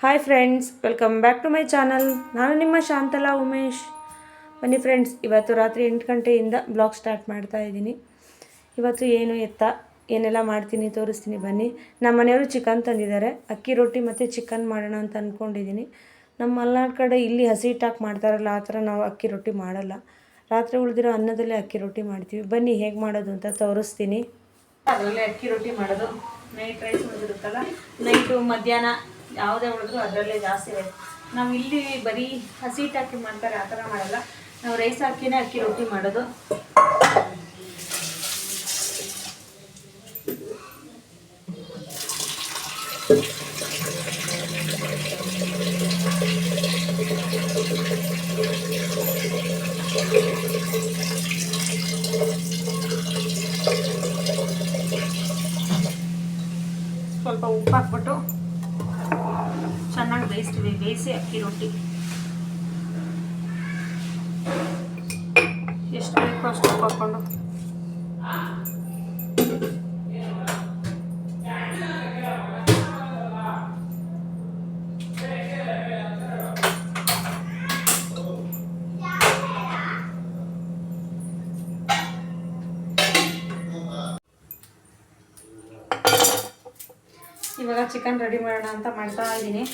Hi friends welcome back to my channel ನಾನು ನಿಮ್ಮ ಶಾಂತಲಾ ಉಮೇಶ್. ಬನ್ನಿ ಫ್ರೆಂಡ್ಸ್ ಇವತ್ತು ರಾತ್ರಿ ಎಂಟು ಗಂಟೆಯಿಂದ ಬ್ಲಾಗ್ ಸ್ಟಾರ್ಟ್ ಮಾಡ್ತಾ ಇದ್ದೀನಿ. ಇವತ್ತು ಏನು ಎತ್ತ, ಏನೆಲ್ಲ ಮಾಡ್ತೀನಿ ತೋರಿಸ್ತೀನಿ ಬನ್ನಿ. ನಮ್ಮ ಮನೆಯವರು ಚಿಕನ್ ತಂದಿದ್ದಾರೆ. ಅಕ್ಕಿ ರೊಟ್ಟಿ ಮತ್ತು ಚಿಕನ್ ಮಾಡೋಣ ಅಂತ ಅಂದ್ಕೊಂಡಿದ್ದೀನಿ ನಮ್ಮ ಮಲೆನಾಡು ಕಡೆ ಇಲ್ಲಿ ಹಸಿ ಹಿಟ್ಟಾಕಿ ಮಾಡ್ತಾರಲ್ಲ, ಆ ಥರ ನಾವು ಅಕ್ಕಿ ರೊಟ್ಟಿ ಮಾಡಲ್ಲ. ರಾತ್ರಿ ಉಳಿದಿರೋ ಅನ್ನದಲ್ಲೇ ಅಕ್ಕಿ ರೊಟ್ಟಿ ಮಾಡ್ತೀವಿ. ಬನ್ನಿ ಹೇಗೆ ಮಾಡೋದು ಅಂತ ತೋರಿಸ್ತೀನಿ. ಅದರಲ್ಲೇ ಅಕ್ಕಿ ರೊಟ್ಟಿ ಮಾಡೋದು. Night rice ಮಾಡಿರುತ್ತಲ್ಲ? ನೈಟು ಮಧ್ಯಾಹ್ನ ಯಾವುದೇ ಉಳಿದ್ರು ಅದರಲ್ಲೇ ಜಾಸ್ತಿ ರೈಸ್ ನಾವು ಇಲ್ಲಿ ಬರೀ ಹಸಿ ಹಿಟ್ಟು ಹಾಕಿ ಮಾಡ್ತಾರೆ, ಆ ಥರ ಮಾಡಲ್ಲ. ನಾವು ರೈಸ್ ಹಾಕಿನೇ ಅಕ್ಕಿ ರೊಟ್ಟಿ ಮಾಡೋದು. ಸ್ವಲ್ಪ ಉಪ್ಪು ಹಾಕ್ಬಿಟ್ಟು ಬೇಯಿಸ್ತೀವಿ, ಬೇಯಿಸಿ ಅಕ್ಕಿ ರೊಟ್ಟಿ. ಎಷ್ಟು ಬೇಕೋ ಅಷ್ಟು ಹಾಕೊಂಡು. ಇವಾಗ ಚಿಕನ್ ರೆಡಿ ಮಾಡೋಣ ಅಂತ ಮಾಡ್ತಾ ಇದ್ದೀನಿ.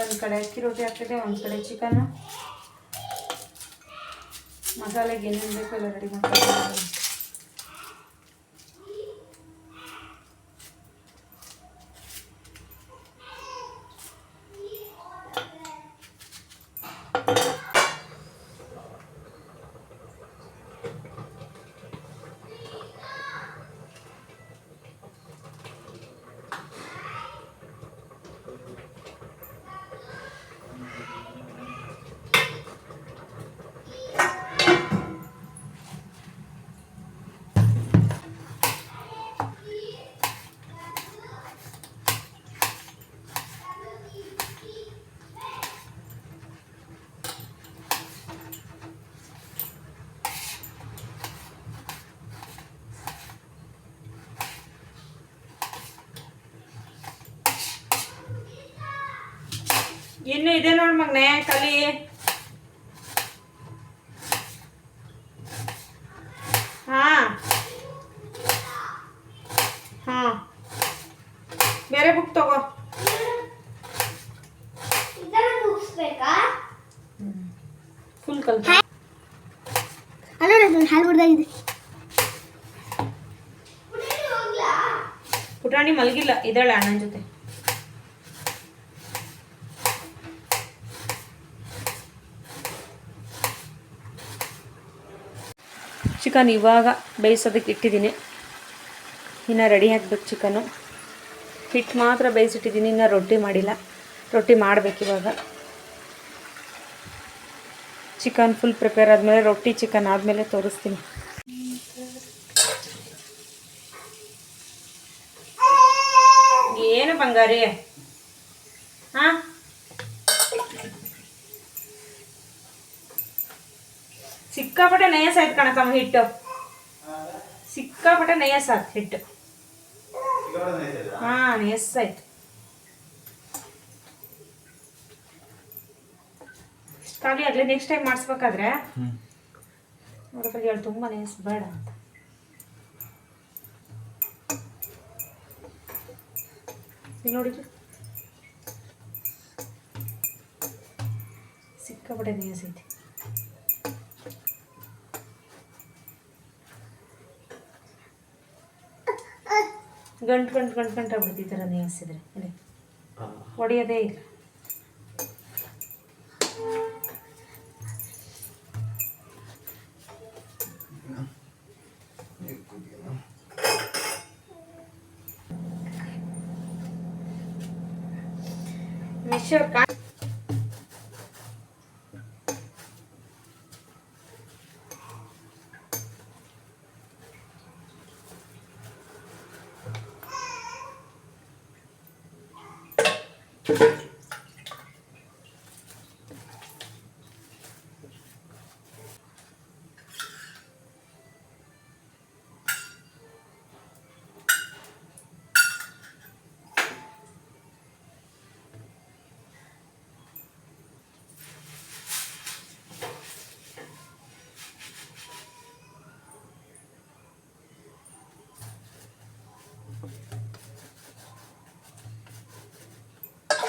ಒಂದು ಕಡೆ ಅಕ್ಕಿ ರೊಟ್ಟಿ ಹಾಕಿದೆ ಒಂದು ಕಡೆ ಚಿಕನ್ನು ಮಸಾಲೆಗೆ ಏನೇನು ಬೇಕೋ ಎಲ್ಲ ರೆಡಿ ಮಾಡ್ಕೊಂಡು ಇನ್ನು ಇದೆ ನೋಡಿ ಮಗ್ನೆ ಕಲಿ ಹಾ. ಹಾ. ಬೇರೆ ಬುಕ್ ತಗೋ. ಫುಲ್ ಕಲ್ ನಾನು ಹಾಲು ಪುಟಾಣಿ ಮಲಗಿಲ್ಲ ಇದ್ದಾಳೆ ಅಣ್ಣನ ಜೊತೆ. ಚಿಕನ್ ಇವಾಗ ಬೇಯಿಸೋದಕ್ಕೆ ಇಟ್ಟಿದ್ದೀನಿ. ಇನ್ನು ರೆಡಿ ಹಾಕ್ಬೇಕು ಚಿಕನ್ನು ಹಿಟ್ಟು ಮಾತ್ರ ಬೇಯಿಸಿಟ್ಟಿದ್ದೀನಿ, ಇನ್ನು ರೊಟ್ಟಿ ಮಾಡಿಲ್ಲ. ರೊಟ್ಟಿ ಮಾಡಬೇಕು ಇವಾಗ. ಚಿಕನ್ ಫುಲ್ ಪ್ರಿಪೇರ್ ಆದಮೇಲೆ ರೊಟ್ಟಿ, ಚಿಕನ್ ಆದಮೇಲೆ ತೋರಿಸ್ತೀನಿ. ಏನು ಬಂಗಾರಿ? ಹಾಂ? ಸಿಕ್ಕಾಪಟ್ಟೆ ನಯಸ್ ಆಯ್ತು ಕಣಕಮ್ಮ ಹಿಟ್ಟು. ಸಿಕ್ಕಾಪಟ್ಟೆ ನಯಸ್ ಆಯ್ತು ಹಿಟ್ಟು. ಹಾ ನಯಸ್ ಆಯ್ತು ಖಾಲಿ ಆಗ್ಲಿ ನೆಕ್ಸ್ಟ್ ಟೈಮ್ ಮಾಡಿಸ್ಬೇಕಾದ್ರೆ ನೋಡಪ್ಪ ಹೇಳಿ ತುಂಬ ನಯಸ್ ಬೇಡ ಅಂತ. ನೋಡಿದ್ರು ಸಿಕ್ಕಾಪಟ್ಟೆ ನಯಸ್ ಐತಿ. ಗಂಟು ಗಂಟು ಗಂಟು ಗಂಟು ಆಗ್ಬಿಡುತ್ತೆ ಈ ಥರ ನೇಯಿಸಿದ್ರೆ ಅದೇ ಹೊಡೆಯೋದೇ ಇಲ್ಲ. ಮಿಶ್ರ ಕಾ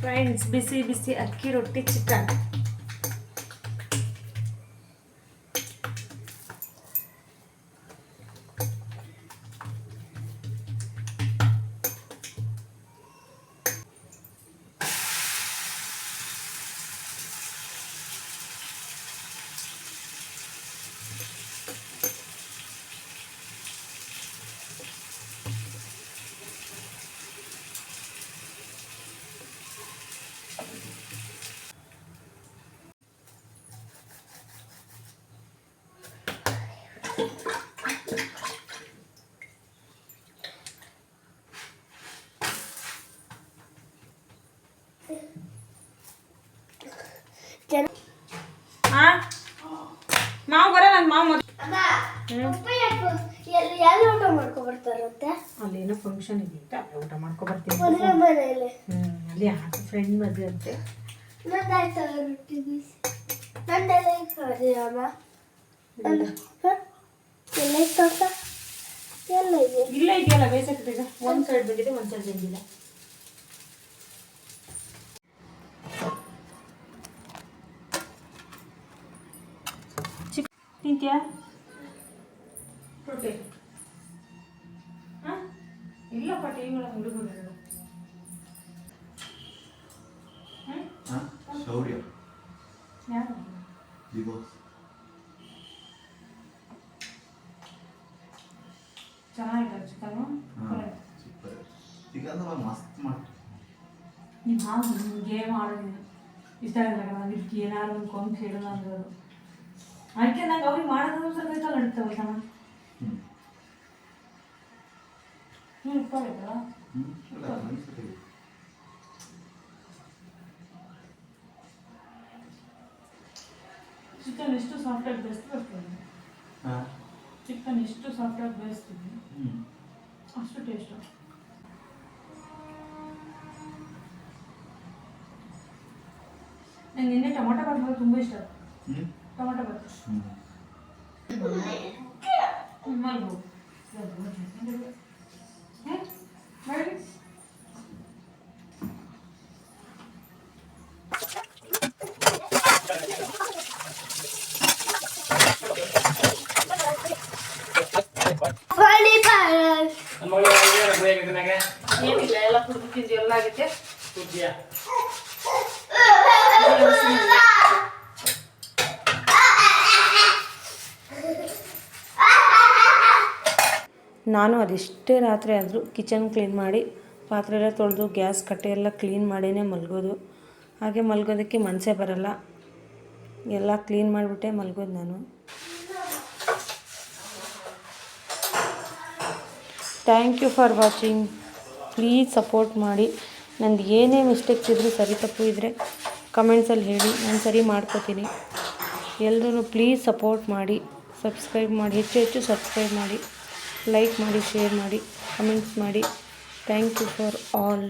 ಫ್ರೆಂಡ್ಸ್ ಬಿಸಿ ಬಿಸಿ ಅಕ್ಕಿ ರೊಟ್ಟಿ ಚಿಕನ್ ಎಲ್ಲಿ ಊಟ ಮಾಡ್ಕೊ ಬರ್ತಾರಂತೆ? ಅಲ್ಲೇನೋ ಫಂಕ್ಷನ್ ಇದೆಯಂತೆ ಅಲ್ಲೇ ಊಟ ಮಾಡ್ಕೊ ಬರ್ತೀನಿ. ಮದುವೆ ಮನೆಯಲ್ಲಿ. ಹ್ಞೂ ಅಲ್ಲಿ ಯಾಕೆ ಫ್ರೆಂಡ್ ಮದುವೆ ಅಂತೆ. ನಂದಾಯ್ತು ರೊಟ್ಟಿ ಬೀಸಿ ನಂದೆಲ್ಲ ಅಮ್ಮ? ಎಲ್ಲ ಇತ್ತು ಎಲ್ಲ ಇದೆ. ಇಲ್ಲ ಇದೆಯಲ್ಲ ಬೇಸಕ್ಕೆ ಒಂದು ಸೈಡ್ ಬಂದಿದೆ ಒಂದು ಸೈಡ್ ಬಂದಿಲ್ಲ. ಚಿಕ್ಕ ತಿಂತ್ಯಾ? ಶೌರ್ಯ. ದಿವಸ್ ಚೆನ್ನಾಗಿದೆ ಚಿಕನು ಸೂಪರ್ ಚಿಕನ್ ಮಸ್ತ್ ಮಾಡ್ತೀವಿ ನಿಮ್ಮ ಗೇಮ್ ಆಡೋದು ಇಷ್ಟ ಆಗಿಲ್ಲ ನಾನು ಇದಕ್ಕೆ ಏನಾದ್ರು ಒಂದು ಅಂದರು. ಅದಕ್ಕೆ ನಂಗೆ ಅವ್ರಿಗೆ ಮಾಡೋದು ಸ್ವಲ್ಪ ಇಷ್ಟ ನಡೀತಾವಲ್ಲ ಚಿಕನ್ ಎಷ್ಟು ಸಾಫ್ಟಾಗಿ ಬೇಯಿಸ್ತು ಬರ್ತದೆ ಹಾಂ ಚಿಕನ್ ಎಷ್ಟು ಸಾಫ್ಟಾಗಿ ಬೇಯಿಸ್ತೀವಿ ಹ್ಞೂ ಅಷ್ಟು ಟೇಸ್ಟು ನಂಗೆ ನಿನ್ನೆ ಟೊಮೊಟೊ ಬಾತ್ ಮಾಡೋದು ತುಂಬ ಇಷ್ಟ ಹ್ಞೂ ಟೊಮೊಟೊ ಬಾತ್ ಹ್ಞೂ ಮಲ್ಗು ಮಾಡಿ ಪಾಣಿ ಪಾರಸ್ ಏನಿಲ್ಲ ಎಲ್ಲ ಕುಡಿದು ತಿಂದು ಎಲ್ಲ ಆಗೈತೆ ನಾನು ಅದೆಷ್ಟೇ ರಾತ್ರಿ ಆದರೂ ಕಿಚನ್ ಕ್ಲೀನ್ ಮಾಡಿ, ಪಾತ್ರೆ ಎಲ್ಲ ತೊಳೆದು, ಗ್ಯಾಸ್ ಕಟ್ಟೆ ಎಲ್ಲ ಕ್ಲೀನ್ ಮಾಡೇ ಮಲಗೋದು. ಹಾಗೆ ಮಲಗೋದಕ್ಕೆ ಮನಸ್ಸೇ ಬರಲ್ಲ. ಎಲ್ಲ ಕ್ಲೀನ್ ಮಾಡಿಬಿಟ್ಟೆ ಮಲಗೋದು ನಾನು. Thank you for watching please support ಮಾಡಿ. ನಂದು ಏನೇ ಮಿಸ್ಟೇಕ್ಸ್ ಇದ್ದರೂ ಸರಿ ತಪ್ಪು ಇದ್ದರೆ ಕಮೆಂಟ್ಸಲ್ಲಿ ಹೇಳಿ. ನಾನು ಸರಿ ಮಾಡ್ಕೋತೀನಿ. ಎಲ್ಲರೂ ಪ್ಲೀಸ್ ಸಪೋರ್ಟ್ ಮಾಡಿ. ಸಬ್ಸ್ಕ್ರೈಬ್ ಮಾಡಿ. ಹೆಚ್ಚು ಹೆಚ್ಚು ಸಬ್ಸ್ಕ್ರೈಬ್ ಮಾಡಿ. ಲೈಕ್ ಮಾಡಿ ಶೇರ್ ಮಾಡಿ ಕಮೆಂಟ್ಸ್ ಮಾಡಿ. Thank you for all